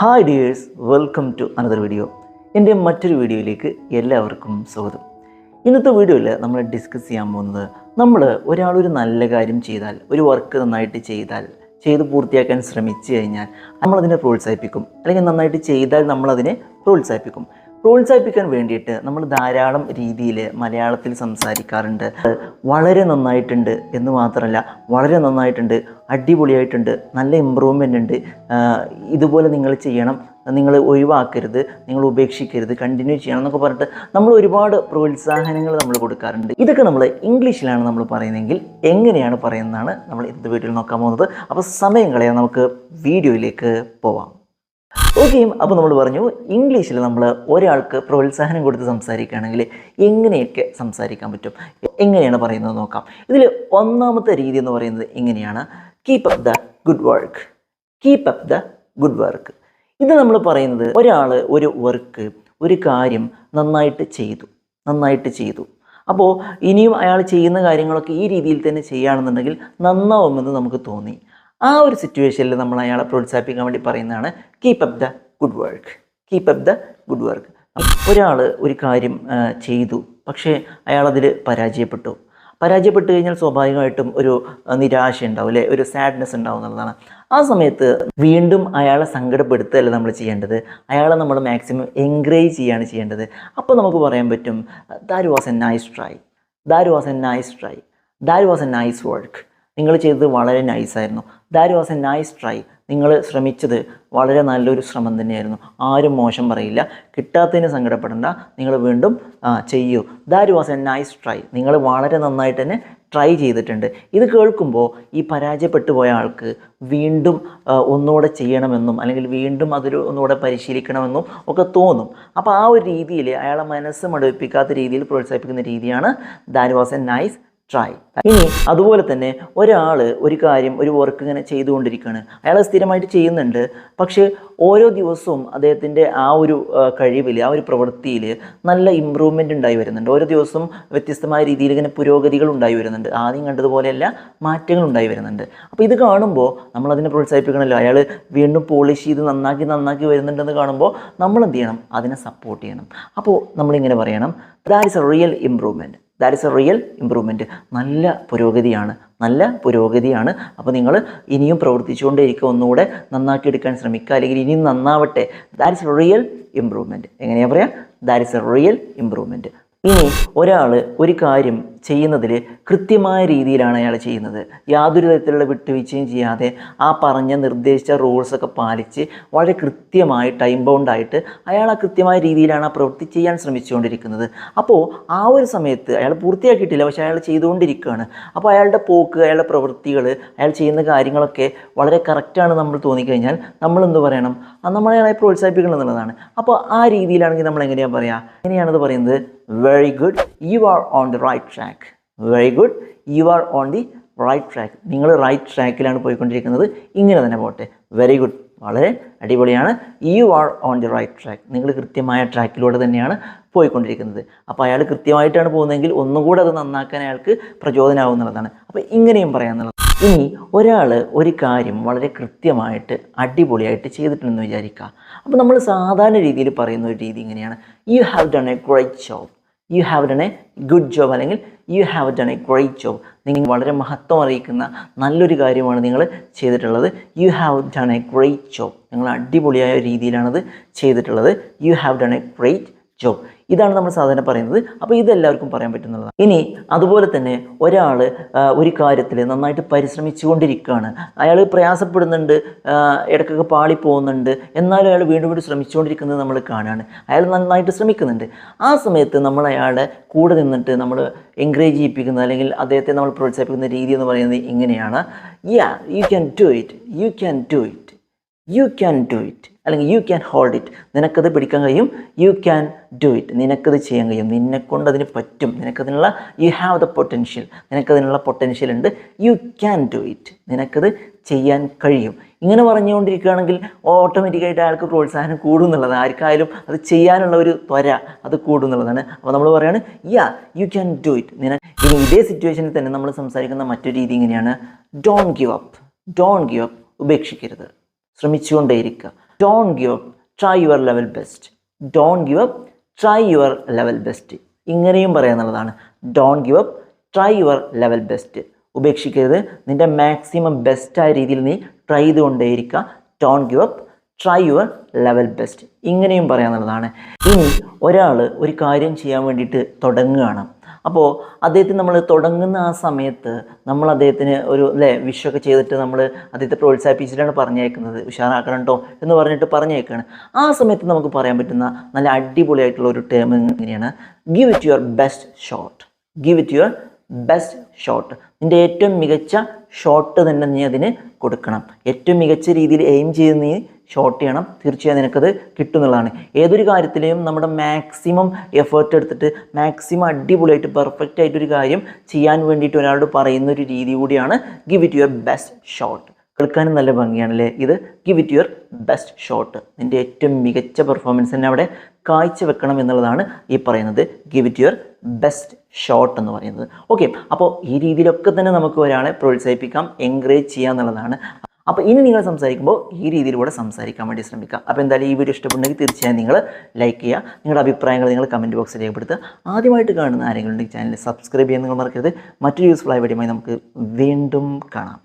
Hi dears welcome to another video എന്റെ മറ്റൊരു വീഡിയോയിലേക്ക് എല്ലാവർക്കും സ്വാഗതം. ഇന്നത്തെ വീഡിയോയിൽ നമ്മൾ ഡിസ്കസ് ചെയ്യാൻ പോകുന്നത് നമ്മൾ ഒരാളൊരു ഒരു നല്ല കാര്യം ചെയ്താൽ ഒരു വർക്ക് നന്നായിട്ട് ചെയ്താൽ ചെയ്ത് പൂർത്തിയാക്കാൻ ശ്രമിച്ചു കഴിഞ്ഞാൽ നമ്മളതിനെ പ്രോത്സാഹിപ്പിക്കും. അല്ലെങ്കിൽ നന്നായിട്ട് ചെയ്താൽ നമ്മളതിനെ പ്രോത്സാഹിപ്പിക്കും. പ്രോത്സാഹിപ്പിക്കാൻ വേണ്ടിയിട്ട് നമ്മൾ ധാരാളം രീതിയിൽ മലയാളത്തിൽ സംസാരിക്കാറുണ്ട്. വളരെ നന്നായിട്ടുണ്ട് എന്ന് മാത്രമല്ല വളരെ നന്നായിട്ടുണ്ട് അടിപൊളിയായിട്ടുണ്ട് നല്ല ഇമ്പ്രൂവ്മെന്റ് ഉണ്ട്. ഇതുപോലെ നിങ്ങൾ ചെയ്യണം നിങ്ങൾ ഒഴിവാക്കരുത് നിങ്ങൾ ഉപേക്ഷിക്കരുത് കണ്ടിന്യൂ ചെയ്യണം എന്നൊക്കെ പറഞ്ഞിട്ട് നമ്മൾ ഒരുപാട് പ്രോത്സാഹനങ്ങൾ നമ്മൾ കൊടുക്കാറുണ്ട്. ഇതൊക്കെ നമ്മൾ ഇംഗ്ലീഷിലാണ് നമ്മൾ പറയുന്നതെങ്കിൽ എങ്ങനെയാണ് പറയുന്നതാണ് നമ്മൾ ഇന്നത്തെ വീട്ടിൽ നോക്കാൻ പോകുന്നത്? അപ്പോൾ സമയം കളയാൻ നമുക്ക് വീഡിയോയിലേക്ക് പോവാം. ഓക്കെ അപ്പോൾ നമ്മൾ പറഞ്ഞു ഇംഗ്ലീഷിൽ നമ്മൾ ഒരാൾക്ക് പ്രോത്സാഹനം കൊടുത്ത് സംസാരിക്കുകയാണെങ്കിൽ എങ്ങനെയൊക്കെ സംസാരിക്കാൻ പറ്റും? എങ്ങനെയാണ് പറയുന്നത് നോക്കാം. ഇതിൽ ഒന്നാമത്തെ രീതി എന്ന് പറയുന്നത് എങ്ങനെയാണ്? Keep up the good work keep up the good work ഇത് നമ്മൾ പറയുന്നത് ഒരാൾ ഒരു വർക്ക് ഒരു കാര്യം നന്നായിട്ട് ചെയ്തു നന്നായിട്ട് ചെയ്തു. അപ്പോൾ ഇനിയും അയാൾ ചെയ്യുന്ന കാര്യങ്ങളൊക്കെ ഈ രീതിയിൽ തന്നെ ചെയ്യുകയാണെന്നുണ്ടെങ്കിൽ നന്നാവുമെന്ന് നമുക്ക് തോന്നി. ആ ഒരു സിറ്റുവേഷനിൽ നമ്മൾ അയാളെ പ്രോത്സാഹിപ്പിക്കാൻ വേണ്ടി പറയുന്നതാണ് keep up the good work keep up the good work ഒരാൾ ഒരു കാര്യം ചെയ്തു. പക്ഷേ അയാളതിൽ പരാജയപ്പെട്ടു. പരാജയപ്പെട്ടു കഴിഞ്ഞാൽ സ്വാഭാവികമായിട്ടും ഒരു നിരാശ ഉണ്ടാവും അല്ലേ? ഒരു സാഡ്നെസ് ഉണ്ടാവും എന്നുള്ളതാണ്. ആ സമയത്ത് വീണ്ടും അയാളെ സങ്കടപ്പെടുത്തുകയല്ല നമ്മൾ ചെയ്യേണ്ടത്? അയാളെ നമ്മൾ മാക്സിമം എൻകറേജ് ചെയ്യാണ് ചെയ്യേണ്ടത്. അപ്പോൾ നമുക്ക് പറയാൻ പറ്റും that was a nice try that was a nice try that was a nice work നിങ്ങൾ ചെയ്തത് വളരെ നൈസായിരുന്നു that was a nice try നിങ്ങൾ ശ്രമിച്ചത് വളരെ നല്ലൊരു ശ്രമം തന്നെയായിരുന്നു. ആരും മോശം പറയില്ല. കിട്ടാത്തതിന് സങ്കടപ്പെടേണ്ട. നിങ്ങൾ വീണ്ടും ചെയ്യൂ. That was a nice try നിങ്ങൾ വളരെ നന്നായിട്ട് തന്നെ ട്രൈ ചെയ്തിട്ടുണ്ട്. ഇത് കേൾക്കുമ്പോൾ ഈ പരാജയപ്പെട്ടു പോയ ആൾക്ക് വീണ്ടും ഒന്നുകൂടെ ചെയ്യണമെന്നും അല്ലെങ്കിൽ വീണ്ടും അതൊരു ഒന്നുകൂടെ പരിശീലിക്കണമെന്നും ഒക്കെ തോന്നും. അപ്പോൾ ആ ഒരു രീതിയിൽ അയാളെ മനസ്സ് മടുപ്പിക്കാത്ത രീതിയിൽ പ്രോത്സാഹിപ്പിക്കുന്ന രീതിയാണ് that was a nice try ഇനി അതുപോലെ തന്നെ ഒരാൾ ഒരു കാര്യം ഒരു വർക്ക് ഇങ്ങനെ ചെയ്തുകൊണ്ടിരിക്കുകയാണ്. അയാൾ സ്ഥിരമായിട്ട് ചെയ്യുന്നുണ്ട്. പക്ഷേ ഓരോ ദിവസവും അദ്ദേഹത്തിന്റെ ആ ഒരു കഴിവിൽ ആ ഒരു പ്രവൃത്തിയിൽ നല്ല ഇമ്പ്രൂവ്മെന്റ് ഉണ്ടായി വരുന്നുണ്ട്. ഓരോ ദിവസവും വ്യത്യസ്തമായ രീതിയിൽ ഇങ്ങനെ പുരോഗതികൾ ഉണ്ടായി വരുന്നുണ്ട്. ആദ്യം കണ്ടതുപോലെയല്ല മാറ്റങ്ങൾ ഉണ്ടായി വരുന്നുണ്ട്. അപ്പോൾ ഇത് കാണുമ്പോൾ നമ്മളതിനെ പ്രോത്സാഹിപ്പിക്കണമല്ലോ. അയാൾ വീണ്ടും പോളിഷ് ചെയ്ത് നന്നാക്കി നന്നാക്കി വരുന്നുണ്ടെന്ന് കാണുമ്പോൾ നമ്മൾ എന്ത് ചെയ്യണം? അതിനെ സപ്പോർട്ട് ചെയ്യണം. അപ്പോൾ നമ്മളിങ്ങനെ പറയണം that is a real improvement that is a real improvement നല്ല പുരോഗതിയാണ്. നല്ല പുരോഗതിയാണ്. അപ്പോൾ നിങ്ങൾ ഇനിയും പ്രവർത്തിച്ചുകൊണ്ടേയിരിക്കുക ഒന്നുകൂടെ നന്നാക്കി എടുക്കാൻ ശ്രമിക്കുക. അല്ലെങ്കിൽ ഇനിയും നന്നാവട്ടെ. ദാറ്റ് ഇസ് റിയൽ ഇമ്പ്രൂവ്മെന്റ് എങ്ങനെയാണ് പറയുക that is a real improvement ഇനി ഒരാൾ ഒരു കാര്യം ചെയ്യുന്നതിൽ കൃത്യമായ രീതിയിലാണ് അയാൾ ചെയ്യുന്നത്. യാതൊരു തരത്തിലുള്ള വിട്ടുവീഴ്ചയും ചെയ്യാതെ ആ പറഞ്ഞ നിർദ്ദേശിച്ച റൂൾസൊക്കെ പാലിച്ച് വളരെ കൃത്യമായി ടൈം ബൗണ്ടായിട്ട് അയാൾ ആ കൃത്യമായ രീതിയിലാണ് ആ പ്രവൃത്തി ചെയ്യാൻ ശ്രമിച്ചുകൊണ്ടിരിക്കുന്നത്. അപ്പോൾ ആ ഒരു സമയത്ത് അയാൾ പൂർത്തിയാക്കിയിട്ടില്ല പക്ഷേ അയാൾ ചെയ്തുകൊണ്ടിരിക്കുകയാണ്. അപ്പോൾ അയാളുടെ പോക്ക് അയാളുടെ പ്രവൃത്തികൾ അയാൾ ചെയ്യുന്ന കാര്യങ്ങളൊക്കെ വളരെ കറക്റ്റാണ് നമ്മൾ തോന്നിക്കഴിഞ്ഞാൽ നമ്മൾ എന്ത് പറയണം? ആ അയാളെ പ്രോത്സാഹിപ്പിക്കണം എന്നുള്ളതാണ്. അപ്പോൾ ആ രീതിയിലാണെങ്കിൽ നമ്മൾ എങ്ങനെയാണ് പറയുക എങ്ങനെയാണത് പറയുന്നത്. Very good you are on the right track very good you are on the right track നിങ്ങൾ റൈറ്റ് ട്രാക്കിലാണ് പോയിക്കൊണ്ടിരിക്കുന്നത്. ഇങ്ങനെ തന്നെ പോട്ടെ. വെരി ഗുഡ് വളരെ അടിപൊളിയാണ്. You are on the right track നിങ്ങൾ കൃത്യമായ ട്രാക്കിലൂടെ തന്നെയാണ് പോയിക്കൊണ്ടിരിക്കുന്നത്. അപ്പോൾ അയാൾ കൃത്യമായിട്ടാണ് പോകുന്നതെങ്കിൽ ഒന്നുകൂടെ അത് നന്നാക്കാൻ അയാൾക്ക് പ്രചോദനമാവും എന്നുള്ളതാണ് അപ്പോൾ ഇങ്ങനെയും പറയാമെന്നുള്ളത് ഇനി ഒരാൾ ഒരു കാര്യം വളരെ കൃത്യമായിട്ട് അടിപൊളിയായിട്ട് ചെയ്തിട്ടുണ്ടെന്ന് വിചാരിക്കുക. അപ്പോൾ നമ്മൾ സാധാരണ രീതിയിൽ പറയുന്ന ഒരു രീതി ഇങ്ങനെയാണ്. You have done a great job you have done a good job അല്ലെങ്കിൽ you have done a great job നിങ്ങൾ വളരെ മഹത്വം അറിയിക്കുന്ന നല്ലൊരു കാര്യമാണ് നിങ്ങൾ ചെയ്തിട്ടുള്ളത്. You have done a great job നിങ്ങൾ അടിപൊളിയായ രീതിയിലാണത് ചെയ്തിട്ടുള്ളത്. You have done a great job ഇതാണ് നമ്മൾ സാധാരണ പറയുന്നത്. അപ്പോൾ ഇതെല്ലാവർക്കും പറയാൻ പറ്റുന്നതാണ് ഇനി അതുപോലെ തന്നെ ഒരാൾ ഒരു കാര്യത്തിൽ നന്നായിട്ട് പരിശ്രമിച്ചുകൊണ്ടിരിക്കുകയാണ്. അയാൾ പ്രയാസപ്പെടുന്നുണ്ട് ഇടയ്ക്കൊക്കെ പാളി പോകുന്നുണ്ട് എന്നാലും അയാൾ വീണ്ടും വീണ്ടും ശ്രമിച്ചുകൊണ്ടിരിക്കുന്നത് നമ്മൾ കാണുകയാണ്. അയാൾ നന്നായിട്ട് ശ്രമിക്കുന്നുണ്ട്. ആ സമയത്ത് നമ്മൾ അയാളെ കൂടെ നിന്നിട്ട് നമ്മൾ എൻകറേജ് ചെയ്യിപ്പിക്കുന്നത് അല്ലെങ്കിൽ അദ്ദേഹത്തെ നമ്മൾ പ്രോത്സാഹിപ്പിക്കുന്ന രീതി എന്ന് പറയുന്നത് ഇങ്ങനെയാണ്. Ya you can do it you can do it you can do it അല്ലെങ്കിൽ യു ക്യാൻ ഹോൾഡ് ഇറ്റ് നിനക്കത് പിടിക്കാൻ കഴിയും. യു ക്യാൻ ഡു ഇറ്റ് നിനക്കത് ചെയ്യാൻ കഴിയും. നിന്നെക്കൊണ്ട് അതിന് പറ്റും. നിനക്കതിനുള്ള യു ഹാവ് ദ പൊട്ടൻഷ്യൽ നിനക്കതിനുള്ള പൊട്ടൻഷ്യൽ ഉണ്ട്. യു ക്യാൻ ഡു ഇറ്റ് നിനക്കത് ചെയ്യാൻ കഴിയും. ഇങ്ങനെ പറഞ്ഞുകൊണ്ടിരിക്കുകയാണെങ്കിൽ ഓട്ടോമാറ്റിക്കായിട്ട് അയാൾക്ക് പ്രോത്സാഹനം കൂടും എന്നുള്ളത് ആർക്കായാലും അത് ചെയ്യാനുള്ള ഒരു ത്വര അത് കൂടും എന്നുള്ളതാണ് അപ്പോൾ നമ്മൾ പറയുകയാണ് ya you can do it നിന ഇനി ഇതേ സിറ്റുവേഷനിൽ തന്നെ നമ്മൾ സംസാരിക്കുന്ന മറ്റൊരു രീതി ഇങ്ങനെയാണ്. Don't give up don't give up ഉപേക്ഷിക്കരുത്. ശ്രമിച്ചുകൊണ്ടേയിരിക്കുക. Don't give up try your level best don't give up try your level best ഇങ്ങനെയും പറയാന്നുള്ളതാണ് don't give up try your level best ഉപേക്ഷിക്കരുത്. നിന്റെ മാക്സിമം ബെസ്റ്റായ രീതിയിൽ നീ try ചെയ്തുകൊണ്ടേയിരിക്കുക. Don't give up try your level best ഇങ്ങനെയും പറയാന്നുള്ളതാണ് ഇനി ഒരാൾ ഒരു കാര്യം ചെയ്യാൻ വേണ്ടിയിട്ട് തുടങ്ങുകയാണ്. അപ്പോൾ അദ്ദേഹത്തിന് നമ്മൾ തുടങ്ങുന്ന ആ സമയത്ത് നമ്മൾ അദ്ദേഹത്തിന് ഒരു അല്ലേ വിഷൊക്കെ ചെയ്തിട്ട് നമ്മൾ അദ്ദേഹത്തെ പ്രോത്സാഹിപ്പിച്ചിട്ടാണ് പറഞ്ഞേക്കുന്നത്. ഉഷാറാക്കണം കേട്ടോ എന്ന് പറഞ്ഞിട്ട് പറഞ്ഞേക്കാണ്. ആ സമയത്ത് നമുക്ക് പറയാൻ പറ്റുന്ന നല്ല അടിപൊളിയായിട്ടുള്ള ഒരു ടേം എങ്ങനെയാണ് give it your best shot give it your best shot നിന്റെ ഏറ്റവും മികച്ച ഷോട്ട് തന്നെ നീ അതിന് കൊടുക്കണം. ഏറ്റവും മികച്ച രീതിയിൽ എയിം ചെയ്ത് നീ ഷോട്ട് ചെയ്യണം. തീർച്ചയായും നിനക്കത് കിട്ടുന്നതാണ് ഏതൊരു കാര്യത്തിലെയും നമ്മുടെ മാക്സിമം എഫേർട്ട് എടുത്തിട്ട് മാക്സിമം അടിപൊളിയായിട്ട് പെർഫെക്റ്റ് ആയിട്ടൊരു കാര്യം ചെയ്യാൻ വേണ്ടിയിട്ട് ഒരാളോട് പറയുന്ന ഒരു രീതി കൂടിയാണ് give it your best shot കേൾക്കാനും നല്ല ഭംഗിയാണല്ലേ? ഇത് give it your best shot നിന്റെ ഏറ്റവും മികച്ച പെർഫോമൻസ് തന്നെ അവിടെ കാഴ്ചവെക്കണം എന്നുള്ളതാണ് ഈ പറയുന്നത്. Give it your best shot എന്ന് പറയുന്നത്. ഓക്കെ അപ്പോൾ ഈ രീതിയിലൊക്കെ തന്നെ നമുക്ക് ഒരാളെ പ്രോത്സാഹിപ്പിക്കാം എൻകറേജ് ചെയ്യുക എന്നുള്ളതാണ്. അപ്പോൾ ഇനി നിങ്ങൾ സംസാരിക്കുമ്പോൾ ഈ രീതിയിലൂടെ സംസാരിക്കാൻ വേണ്ടി ശ്രമിക്കുക. അപ്പോൾ എന്തായാലും ഈ വീഡിയോ ഇഷ്ടപ്പെടുന്നെങ്കിൽ തീർച്ചയായും നിങ്ങൾ ലൈക്ക് ചെയ്യുക. നിങ്ങളുടെ അഭിപ്രായങ്ങൾ നിങ്ങൾ കമന്റ് ബോക്സിൽ രേഖപ്പെടുത്തുക. ആദ്യമായിട്ട് കാണുന്ന ആരെങ്കിലും ഉണ്ടെങ്കിൽ ചാനൽ സബ്സ്ക്രൈബ് ചെയ്യാൻ നിങ്ങൾ മറക്കരുത്. മറ്റൊരു യൂസ്ഫുൾ ആയ വീഡിയോയുമായി നമുക്ക് വീണ്ടും കാണാം.